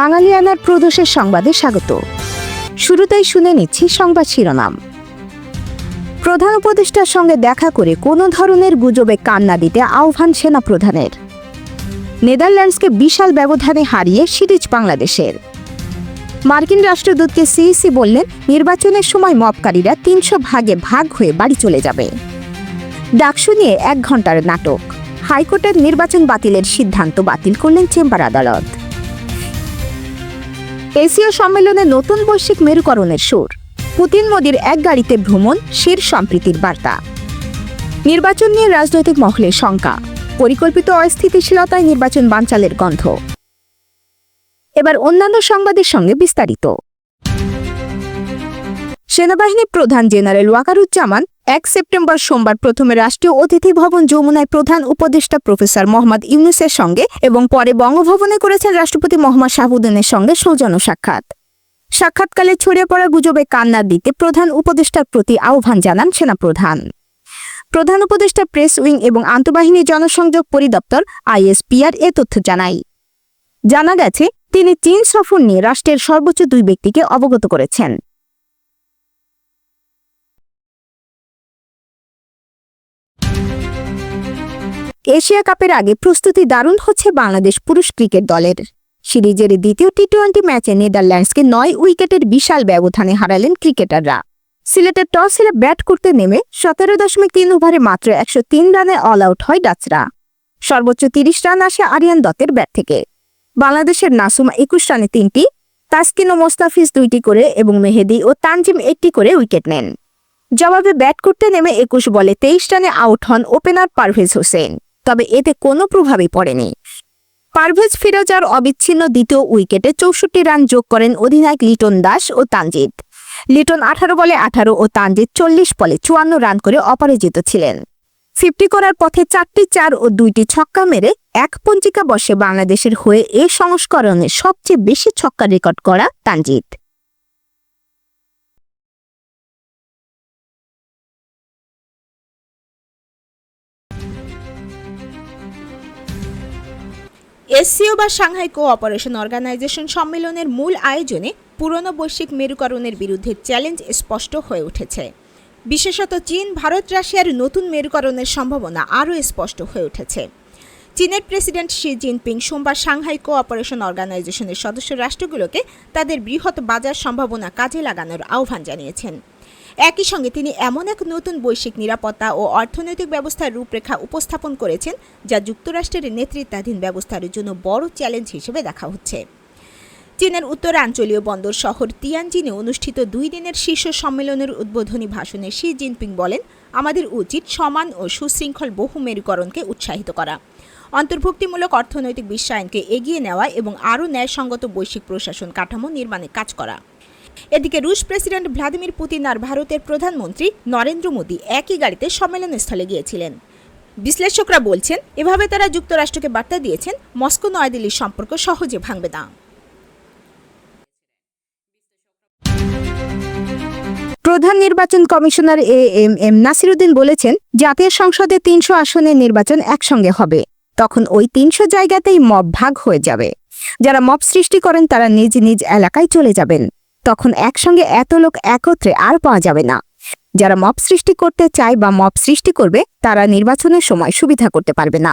বাঙালিয়ানার প্রদোষের সংবাদে স্বাগত। শুরুতেই শুনে নিচ্ছি সংবাদ শিরোনাম। প্রধান উপদেষ্টার সঙ্গে দেখা করে কোনো ধরনের গুজবে কান্না দিতে আহ্বান সেনা প্রধানের নেদারল্যান্ডসকে বিশাল ব্যবধানে হারিয়ে সিরিজ বাংলাদেশের। মার্কিন রাষ্ট্রদূতকে সিইসি বললেন, নির্বাচনের সময় মপকারীরা তিনশো ভাগে ভাগ হয়ে বাড়ি চলে যাবে। ডাকসু নিয়ে এক ঘণ্টার নাটক। হাইকোর্টের নির্বাচন বাতিলের সিদ্ধান্ত বাতিল করলেন চেম্বার আদালত। এশীয় সম্মেলনে নতুন বৈশ্বিক মেরুকরণের সুর। পুতিন মোদির এক গাড়িতে ভ্রমণ শির সম্প্রীতির বার্তা। নির্বাচন নিয়ে রাজনৈতিক মহলের শঙ্কা, পরিকল্পিত অস্থিতিশীলতায় নির্বাচন বানচালের গন্ধ। এবার অন্যান্য সংবাদের সঙ্গে বিস্তারিত। সেনাবাহিনী প্রধান জেনারেল ওয়াকারুজ্জামান এক সেপ্টেম্বর সোমবার প্রথমে রাষ্ট্রীয় অতিথি ভবন যমুনায় প্রধান উপদেষ্টা প্রফেসর মোহাম্মদ ইউনুসের সঙ্গে এবং পরে বঙ্গভবনে করেছেন রাষ্ট্রপতি মোহাম্মদ শাহাবুদ্দিনের সঙ্গে সৌজন্য সাক্ষাৎ। সাক্ষাৎকালে ছড়িয়ে পড়া গুজবে কান্না দিতে প্রধান উপদেষ্টার প্রতি আহ্বান জানান সেনাপ্রধান। প্রধান উপদেষ্টা প্রেস উইং এবং আন্তঃবাহিনী জনসংযোগ পরিদপ্তর আইএসপিআর এ তথ্য জানায়। জানা গেছে, তিনি চীন সফর নিয়ে রাষ্ট্রের সর্বোচ্চ দুই ব্যক্তিকে অবগত করেছেন। এশিয়া কাপের আগে প্রস্তুতি দারুণ হচ্ছে বাংলাদেশ পুরুষ ক্রিকেট দলের। সিরিজের দ্বিতীয় টি টোয়েন্টি ম্যাচে নেদারল্যান্ডসকে নয় উইকেটের বিশাল ব্যবধানে হারালেন ক্রিকেটাররা। সিলেটের টস হেরে ব্যাট করতে নেমে সতেরো দশমিক তিন ওভারে মাত্র একশো তিন রানে অল আউট হয় ডাচরা। সর্বোচ্চ তিরিশ রান আসে আরিয়ান দত্তের ব্যাট থেকে। বাংলাদেশের নাসুমা একুশ রানে তিনটি, তাসকিন ও মোস্তাফিজ দুইটি করে এবং মেহেদি ও তানজিম একটি করে উইকেট নেন। জবাবে ব্যাট করতে নেমে একুশ বলে তেইশ রানে আউট হন ওপেনার পারভেজ হোসেন। তবে এতে কোনো প্রভাবই পড়েনি। পারভেজ ফিরোজার অবিচ্ছিন্ন দ্বিতীয় উইকেটে চৌষট্টি রান যোগ করেন অধিনায়ক লিটন দাস ও তানজিদ লিটন আঠারো বলে আঠারো ও তানজিদ চল্লিশ বলে চুয়ান্ন রান করে অপরাজিত ছিলেন। ফিফটি করার পথে চারটি চার ও দুইটি ছক্কা মেরে এক পঞ্জিকা বসে বাংলাদেশের হয়ে এ সংস্করণে সবচেয়ে বেশি ছক্কা রেকর্ড করা তানজিদ এসসিও বা সাংহাই কোঅপারেশন অর্গানাইজেশন সম্মেলনের মূল আয়োজনে পুরনো বৈশ্বিক মেরুকরণের বিরুদ্ধে চ্যালেঞ্জ স্পষ্ট হয়ে উঠেছে। বিশেষত চীন, ভারত, রাশিয়ার নতুন মেরুকরণের সম্ভাবনা আরও স্পষ্ট হয়ে উঠেছে। চীনের প্রেসিডেন্ট শি জিনপিং সোমবার সাংহাই কোঅপারেশন অর্গানাইজেশনের সদস্য রাষ্ট্রগুলোকে তাদের বৃহৎ বাজার সম্ভাবনা কাজে লাগানোর আহ্বান জানিয়েছেন। একই সঙ্গে তিনি এমন এক নতুন বৈশ্বিক নিরাপত্তা ও অর্থনৈতিক ব্যবস্থার রূপরেখা উপস্থাপন করেছেন, যা যুক্তরাষ্ট্রের নেতৃত্বাধীন ব্যবস্থার জন্য বড় চ্যালেঞ্জ হিসেবে দেখা হচ্ছে। চীনের উত্তরাঞ্চলীয় বন্দর শহর তিয়ানজিনে অনুষ্ঠিত দুই দিনের শীর্ষ সম্মেলনের উদ্বোধনী ভাষণে শি জিনপিং বলেন, আমাদের উচিত সমান ও সুশৃঙ্খল বহু মেরুকরণকে উৎসাহিত করা। অন্তর্ভুক্তিমূলক অর্থনৈতিক বিশ্বায়নকে এগিয়ে নেওয়া এবং আরও ন্যায়সঙ্গত বৈশ্বিক প্রশাসন কাঠামো নির্মাণে কাজ করা। এদিকে রুশ প্রেসিডেন্ট ভ্লাদিমির পুতিন আর ভারতের প্রধানমন্ত্রী নরেন্দ্র মোদী একই গাড়িতে সম্মেলনস্থলে গিয়েছিলেন। বিশ্লেষকরা বলছেন, এভাবে তারা যুক্তরাষ্ট্রকে বার্তা দিয়েছেন, মস্কো নয়াদিল্লির সম্পর্ক সহজে ভাঙবে না। প্রধান নির্বাচন commissioner A M M Nasiruddin বলেছেন, জাতীয় সংসদে তিনশো আসনের নির্বাচন একসঙ্গে হবে। তখন ওই তিনশো জায়গাতেই মব ভাগ হয়ে যাবে। যারা মব সৃষ্টি করেন, তারা নিজ নিজ এলাকায় চলে যাবেন। তখন একসঙ্গে এত লোক একত্রে আর পাওয়া যাবে না। যারা মব সৃষ্টি করতে চায় বা মব সৃষ্টি করবে, তারা নির্বাচনের সময় সুবিধা করতে পারবে না।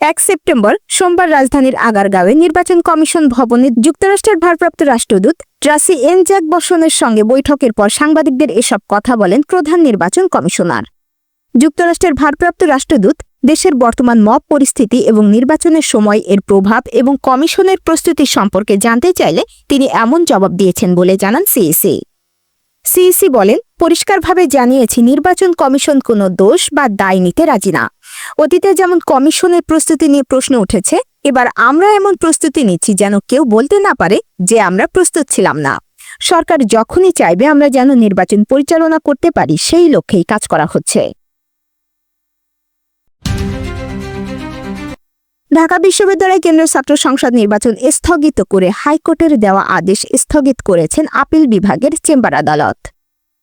এক সেপ্টেম্বর, সোমবার রাজধানীর আগারগাঁওয়ে নির্বাচন কমিশন ভবনে যুক্তরাষ্ট্রের ভারপ্রাপ্ত রাষ্ট্রদূত ট্রাসি এন জ্যাক বসনের সঙ্গে বৈঠকের পর সাংবাদিকদের এসব কথা বলেন প্রধান নির্বাচন কমিশনার। যুক্তরাষ্ট্রের ভারপ্রাপ্ত রাষ্ট্রদূত দেশের বর্তমান মব পরিস্থিতি এবং নির্বাচনের সময় এর প্রভাব এবং কমিশনের প্রস্তুতি সম্পর্কে জানতে চাইলে তিনি এমন জবাব দিয়েছেন বলে জানান সিইসি। সিইসি বলেন, পরিষ্কারভাবে জানিয়েছি নির্বাচন কমিশন কোনো দোষ বা দায় নিতে রাজি না। অতীতে যেমন কমিশনের প্রস্তুতি নিয়ে প্রশ্ন উঠেছে, এবার আমরা এমন প্রস্তুতি নিচ্ছি যেন কেউ বলতে না পারে যে আমরা প্রস্তুত ছিলাম না। সরকার যখনই চাইবে আমরা যেন নির্বাচন পরিচালনা করতে পারি, সেই লক্ষ্যেই কাজ করা হচ্ছে। ঢাকা বিশ্ববিদ্যালয় কেন্দ্রীয় ছাত্র সংসদ নির্বাচন স্থগিত করে হাইকোর্টের দেওয়া আদেশ স্থগিত করেছেন আপিল বিভাগের চেম্বার আদালত।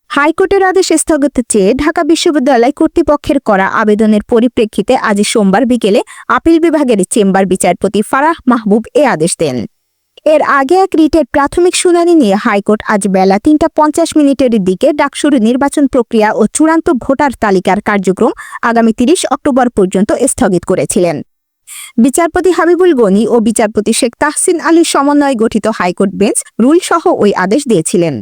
হাইকোর্টের আদেশ স্থগিত চেয়ে ঢাকা বিশ্ববিদ্যালয় কর্তৃপক্ষের করা আবেদনের পরিপ্রেক্ষিতে আজ সোমবার বিকেলে আপিল বিভাগের চেম্বার বিচারপতি ফারাহ মাহবুব এ আদেশ দেন। এর আগে এক রিটের প্রাথমিক শুনানি নিয়ে হাইকোর্ট আজ বেলা তিনটা পঞ্চাশ মিনিটের দিকে ডাকসুর নির্বাচন প্রক্রিয়া ও চূড়ান্ত ভোটার তালিকার কার্যক্রম আগামী তিরিশ অক্টোবর পর্যন্ত স্থগিত করেছিলেন। বিচারপতি হাবিবুল গনি ও বিচারপতি শেখ তাহসিন আলীর সমন্বয়ে গঠিত হাইকোর্ট বেঞ্চ রুল সহ ওই আদেশ দিয়েছিলেন।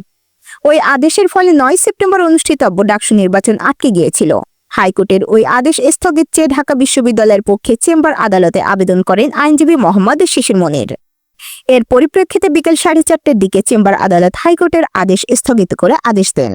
ওই আদেশের ফলে নয় সেপ্টেম্বর অনুষ্ঠিতব্য ডাকসু নির্বাচন আটকে গিয়েছিল। হাইকোর্টের ওই আদেশ স্থগিত চেয়ে ঢাকা বিশ্ববিদ্যালয়ের পক্ষে চেম্বার আদালতে আবেদন করেন আইনজীবী মোহাম্মদ শিশির মনির। এর পরিপ্রেক্ষিতে বিকেল সাড়ে চারটের দিকে চেম্বার আদালত হাইকোর্টের আদেশ স্থগিত করে আদেশ দেন।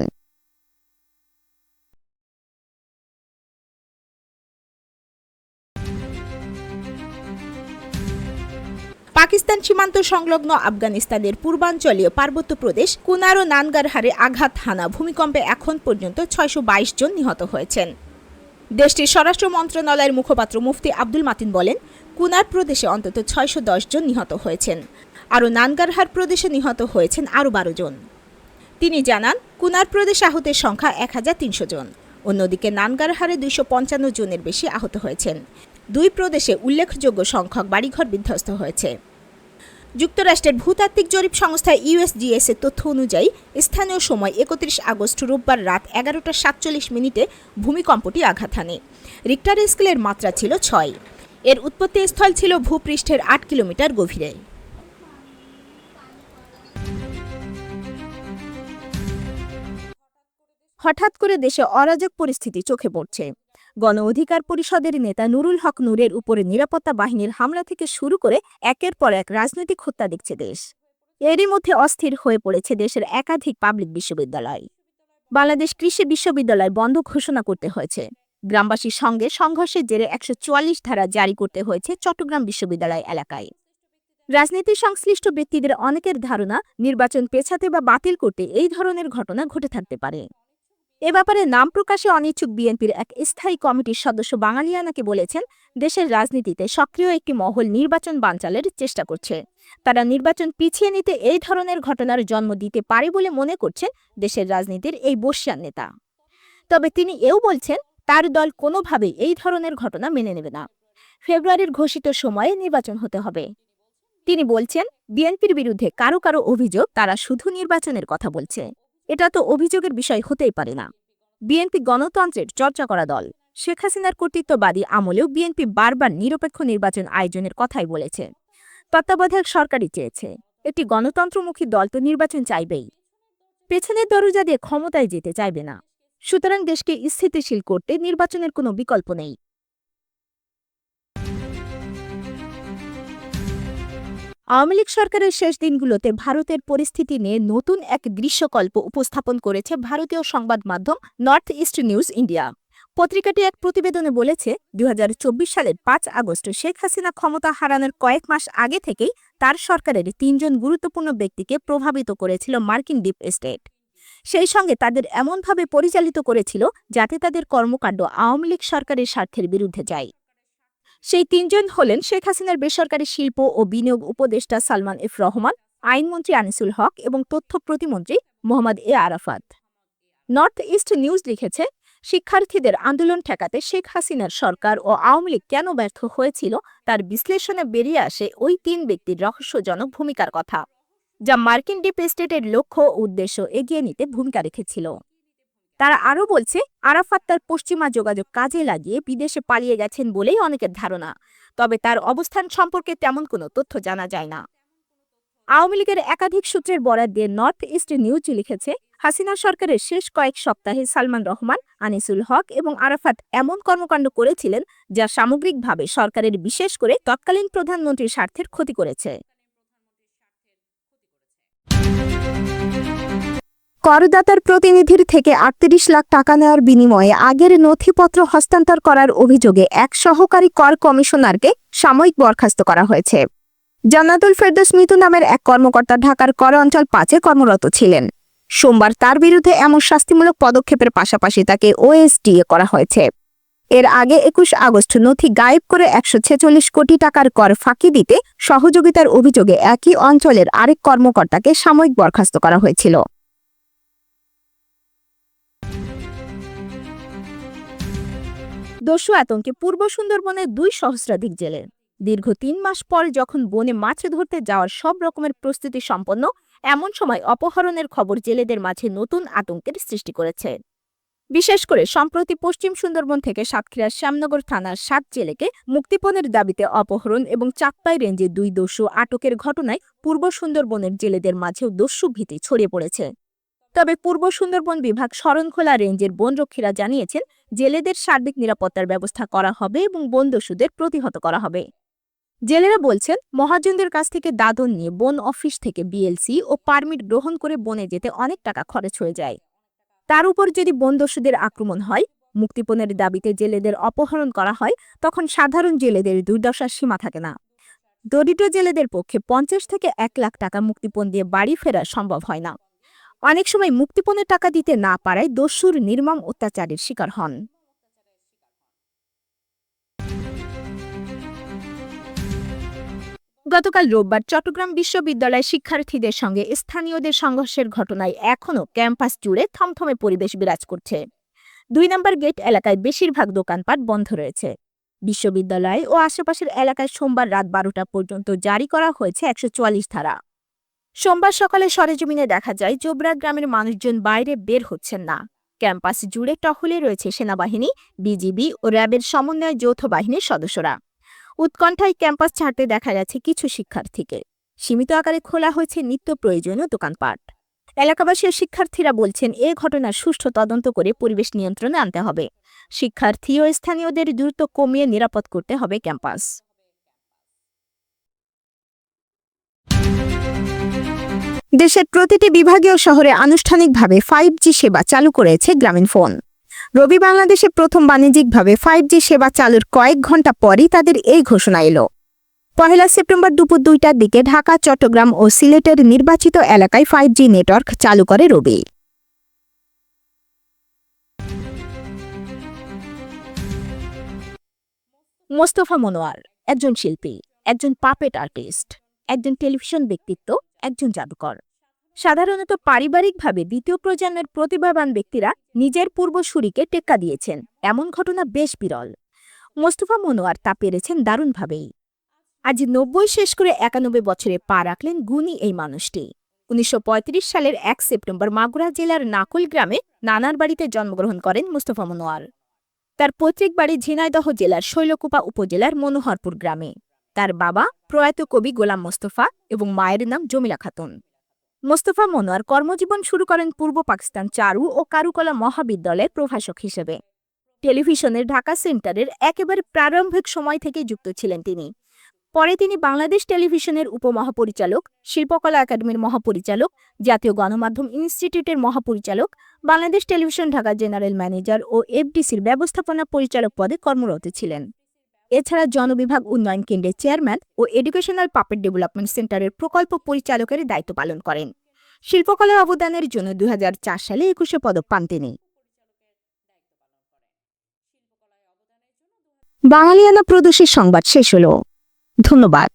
পাকিস্তান সীমান্ত সংলগ্ন আফগানিস্তানের পূর্বাঞ্চলীয় পার্বত্য প্রদেশ কুনার ও নানগারহারে আঘাত হানা ভূমিকম্পে এখন পর্যন্ত ছয়শো বাইশ জন নিহত হয়েছেন। দেশটির স্বরাষ্ট্র মন্ত্রণালয়ের মুখপাত্র মুফতি আব্দুল মাতিন বলেন, কুনার প্রদেশে অন্তত ছয়শো দশ জন নিহত হয়েছেন, আরও নানগারহার প্রদেশে নিহত হয়েছেন আরও বারো জন। তিনি জানান, কুনার প্রদেশ আহতের সংখ্যা এক হাজার তিনশো জন। অন্যদিকে নানগারহারে দুইশো পঞ্চান্ন জনের বেশি আহত হয়েছেন। দুই প্রদেশে উল্লেখযোগ্য সংখ্যক বাড়িঘর বিধ্বস্ত হয়েছে। যুক্তরাষ্ট্রের ভূতাত্ত্বিক জরিপ সংস্থা ইউএসজিএস এর তথ্য অনুযায়ী, স্থানীয় সময় একত্রিশ আগস্ট রোববার রাত এগারোটা সাতচল্লিশ মিনিটে ভূমিকম্পটি আঘাত হানে। রিক্টার স্কেলের মাত্রা ছিল ছয়। এর উৎপত্তি স্থল ছিল ভূপৃষ্ঠের আট কিলোমিটার গভীরে। হঠাৎ করে দেশে অরাজক পরিস্থিতি চোখে পড়ছে। গণ অধিকার পরিষদের নেতা নুরুল হক নূরের উপরে নিরাপত্তা বাহিনীর হামলা থেকে শুরু করে একের পর এক রাজনৈতিক হত্যা দেখছে দেশ। এরই মধ্যে অস্থির হয়ে পড়েছে দেশের একাধিক পাবলিক বিশ্ববিদ্যালয়। বাংলাদেশ কৃষি বিশ্ববিদ্যালয় বন্ধ ঘোষণা করতে হয়েছে। গ্রামবাসীর সঙ্গে সংঘর্ষের জেরে একশো চুয়াল্লিশ ধারা জারি করতে হয়েছে চট্টগ্রাম বিশ্ববিদ্যালয় এলাকায়। রাজনীতি সংশ্লিষ্ট ব্যক্তিদের অনেকের ধারণা, নির্বাচন পেছাতে বা বাতিল করতে এই ধরনের ঘটনা ঘটে থাকতে পারে। এ ব্যাপারে নাম প্রকাশে অনিচ্ছুক বিএনপির এক স্থায়ী কমিটির সদস্য বাঙালিয়ানাকে বলেছেন, দেশের রাজনীতিতে সক্রিয় একটি মহল নির্বাচন বানচালের চেষ্টা করছে। তারা নির্বাচন পিছিয়ে নিতে এই ধরনের ঘটনার জন্ম দিতে পারে বলে মনে করছেন দেশের রাজনীতির এই বর্ষিয়ান নেতা। তবে তিনি এও বলছেন, তার দল কোনোভাবেই এই ধরনের ঘটনা মেনে নেবে না। ফেব্রুয়ারির ঘোষিত সময়ে নির্বাচন হতে হবে। তিনি বলছেন, বিএনপির বিরুদ্ধে কারও কারও অভিযোগ, তারা শুধু নির্বাচনের কথা বলছে। এটা তো অভিযোগের বিষয় হতেই পারে না। বিএনপি গণতন্ত্রের চর্চা করা দল। শেখ হাসিনার কর্তৃত্ববাদী আমলেও বিএনপি বারবার নিরপেক্ষ নির্বাচন আয়োজনের কথাই বলেছে। তত্ত্বাবধায়ক সরকারই চেয়েছে। একটি গণতন্ত্রমুখী দল তো নির্বাচন চাইবেই। পেছনের দরজা দিয়ে ক্ষমতায় যেতে চাইবে না। সুতরাং দেশকে স্থিতিশীল করতে নির্বাচনের কোনো বিকল্প নেই। আওয়ামী লীগ সরকারের শেষ দিনগুলোতে ভারতের পরিস্থিতি নিয়ে নতুন এক দৃশ্যকল্প উপস্থাপন করেছে ভারতীয় সংবাদ মাধ্যম নর্থ ইস্ট নিউজ ইন্ডিয়া। পত্রিকাটি এক প্রতিবেদনে বলেছে দু হাজার চব্বিশ সালের পাঁচ আগস্ট শেখ হাসিনা ক্ষমতা হারানোর কয়েক মাস আগে থেকেই তার সরকারের তিনজন গুরুত্বপূর্ণ ব্যক্তিকে প্রভাবিত করেছিল মার্কিন ডিপ স্টেট সেই সঙ্গে তাদের এমনভাবে পরিচালিত করেছিল যাতে তাদের কর্মকাণ্ড আওয়ামী লীগ সরকারের স্বার্থের বিরুদ্ধে যায়। সেই তিনজন হলেন শেখ হাসিনার বেসরকারি শিল্প ও বিনিয়োগ উপদেষ্টা সালমান এফ রহমান, আইনমন্ত্রী আনিসুল হক এবং তথ্য প্রতিমন্ত্রী Mohammad A Arafat. North East News লিখেছে, শিক্ষার্থীদের আন্দোলন ঠেকাতে শেখ হাসিনার সরকার ও আওয়ামী লীগ কেন ব্যর্থ হয়েছিল তার বিশ্লেষণে বেরিয়ে আসে ওই তিন ব্যক্তির রহস্যজনক ভূমিকার কথা, যা মার্কিন ডিপ স্টেটের লক্ষ্য উদ্দেশ্য এগিয়ে নিতে ভূমিকা রেখেছিল। তারা আরও বলছে, আরাফাত তার পশ্চিমা যোগাযোগ কাজে লাগিয়ে বিদেশে পালিয়ে গেছেন বলেই অনেকের ধারণা। তবে তার অবস্থান সম্পর্কে তেমন কোনো তথ্য জানা যায় না। আওয়ামী লীগের একাধিক সূত্রের বরাদ দিয়ে নর্থ ইস্ট নিউজ লিখেছে, হাসিনা সরকারের শেষ কয়েক সপ্তাহে সালমান রহমান, আনিসুল হক এবং আরাফাত এমন কর্মকাণ্ড করেছিলেন যা সামগ্রিকভাবে সরকারের বিশেষ করে তৎকালীন প্রধানমন্ত্রীর স্বার্থের ক্ষতি করেছে। করদাতার প্রতিনিধির থেকে আটত্রিশ লাখ টাকা নেওয়ার বিনিময়ে আগের নথিপত্র হস্তান্তর করার অভিযোগে এক সহকারী কর কমিশনারকে সাময়িক বরখাস্ত করা হয়েছে। জান্নাতুল ফেরদৌস মিতু নামের এক কর্মকর্তা ঢাকার কর অঞ্চল পাঁচে কর্মরত ছিলেন। সোমবার তার বিরুদ্ধে এমন শাস্তিমূলক পদক্ষেপের পাশাপাশি তাকে ওএসডিএ করা হয়েছে। এর আগে একুশ আগস্ট নথি গায়েব করে একশো ছেচল্লিশ কোটি টাকার কর ফাঁকি দিতে সহযোগিতার অভিযোগে একই অঞ্চলের আরেক কর্মকর্তাকে সাময়িক বরখাস্ত করা হয়েছিল। দস্যু আতঙ্কে পূর্ব সুন্দরবনের দুই সহস্রাধিক জেলে। দীর্ঘ তিন মাস পর যখন বনে মাছ ধরতে যাওয়ার সব রকমের প্রস্তুতি সম্পন্ন, এমন সময় অপহরণের খবর জেলেদের মাঝে নতুন আতঙ্কের সৃষ্টি করেছে। বিশেষ করে সম্প্রতি পশ্চিম সুন্দরবন থেকে সাতক্ষীরার শ্যামনগর থানার সাত জেলেকে মুক্তিপণের দাবিতে অপহরণ এবং চাকপাই রেঞ্জে দুই দস্যু আটকের ঘটনায় পূর্ব সুন্দরবনের জেলেদের মাঝেও দস্যু ভীতি ছড়িয়ে পড়েছে। তবে পূর্ব সুন্দরবন বিভাগ শরণখোলা রেঞ্জের বনরক্ষীরা জানিয়েছেন, জেলেদের সার্বিক নিরাপত্তার ব্যবস্থা করা হবে এবং বনদস্যুদের প্রতিহত করা হবে। জেলেরা বলছেন, মহাজনদের কাছ থেকে দাদন নিয়ে বন অফিস থেকে বিএলসি ও পারমিট গ্রহণ করে বনে যেতে অনেক টাকা খরচ হয়ে যায়। তার উপর যদি বনদস্যুদের আক্রমণ হয়, মুক্তিপণের দাবিতে জেলেদের অপহরণ করা হয়, তখন সাধারণ জেলেদের দুর্দশার সীমা থাকে না। দরিদ্র জেলেদের পক্ষে পঞ্চাশ থেকে এক লাখ টাকা মুক্তিপণ দিয়ে বাড়ি ফেরা সম্ভব হয় না। অনেক সময় মুক্তিপণের টাকা দিতে না পারায় দস্যুর নির্মম অত্যাচারের শিকার হন। গতকাল রোববার চট্টগ্রাম বিশ্ববিদ্যালয়ের শিক্ষার্থীদের সঙ্গে স্থানীয়দের সংঘর্ষের ঘটনায় এখনও ক্যাম্পাস জুড়ে থমথমে পরিবেশ বিরাজ করছে। দুই নম্বর গেট এলাকায় বেশিরভাগ দোকানপাট বন্ধ রয়েছে। বিশ্ববিদ্যালয় ও আশেপাশের এলাকায় সোমবার রাত বারোটা পর্যন্ত জারি করা হয়েছে একশো চুয়াল্লিশ ধারা। সোমবার সকালে সরেজমিনে দেখা যায় জোবরা গ্রামের মানুষজন বাইরে বের হচ্ছেন না। ক্যাম্পাস জুড়ে টহলে রয়েছে সেনাবাহিনী, বিজিবি ও র্যাবের সমন্বয় যৌথ বাহিনীর সদস্যরা। উৎকণ্ঠায় ক্যাম্পাস ছাড়তে দেখা গেছে কিছু শিক্ষার্থীকে। সীমিত আকারে খোলা হয়েছে নিত্য প্রয়োজনীয় দোকানপাট। এলাকাবাসী ও শিক্ষার্থীরা বলছেন, এ ঘটনার সুষ্ঠু তদন্ত করে পরিবেশ নিয়ন্ত্রণে আনতে হবে। শিক্ষার্থী ও স্থানীয়দের দ্রুত কমিয়ে নিরাপদ করতে হবে ক্যাম্পাস। দেশের প্রতিটি বিভাগীয় শহরে আনুষ্ঠানিকভাবে ফাইভ জি সেবা চালু করেছে গ্রামীণ ফোন। রবি বাংলাদেশে প্রথম বাণিজ্যিকভাবে ফাইভ জি সেবা চালুর কয়েক ঘণ্টা পরই তাদের এই ঘোষণা এলো। পহেলা সেপ্টেম্বর দুপুর দুইটার দিকে ঢাকা, চট্টগ্রাম ও সিলেটের নির্বাচিত এলাকায় ফাইভ জি নেটওয়ার্ক চালু করে রবি। মোস্তফা মনোয়ার, একজন শিল্পী, একজন পাপেট আর্টিস্ট একজন টেলিভিশন ব্যক্তিত্ব একজন জাদুকর। সাধারণত পারিবারিকভাবে দ্বিতীয় প্রজন্মের প্রতিভাবান ব্যক্তিরা নিজের পূর্বসূরিকে টেক্কা দিয়েছেন। এমন ঘটনা বেশ বিরল। মোস্তফা মনোয়ার তা পেরেছেন দারুণভাবেই। আজ নব্বই শেষ করে একানব্বই বছরে পা রাখলেন গুণী এই মানুষটি। উনিশশো পঁয়ত্রিশ সালের এক সেপ্টেম্বর মাগুরা জেলার নাকুল গ্রামে নানার বাড়িতে জন্মগ্রহণ করেন মুস্তফা মনোয়ার তার পৈতৃক বাড়ি ঝিনাইদহ জেলার শৈলকুপা উপজেলার মনোহরপুর গ্রামে। তার বাবা প্রয়াত কবি গোলাম মোস্তফা এবং মায়ের নাম জমিলা খাতুন। মোস্তফা মনোয়ার কর্মজীবন শুরু করেন পূর্ব পাকিস্তান চারু ও কারুকলা মহাবিদ্যালয়ের প্রভাষক হিসেবে। টেলিভিশনের ঢাকা সেন্টারের একেবারে প্রারম্ভিক সময় থেকে যুক্ত ছিলেন তিনি। পরে তিনি বাংলাদেশ টেলিভিশনের উপমহাপরিচালক, শিল্পকলা একাডেমির মহাপরিচালক, জাতীয় গণমাধ্যম ইনস্টিটিউটের মহাপরিচালক, Bangladesh television Dhaka general manager ও এফডিসির ব্যবস্থাপনা পরিচালক পদে কর্মরত ছিলেন। এছাড়া জনবিভাগ উন্নয়ন কেন্দ্রের চেয়ারম্যান ও এডুকেশনাল পাপেট ডেভেলপমেন্ট সেন্টারের প্রকল্প পরিচালকের দায়িত্ব পালন করেন। শিল্পকলার অবদানের জন্য দু হাজার চার সালে একুশে পদক পান তিনি। বাঙালিয়ানা প্রদেশের সংবাদ শেষ হল। ধন্যবাদ।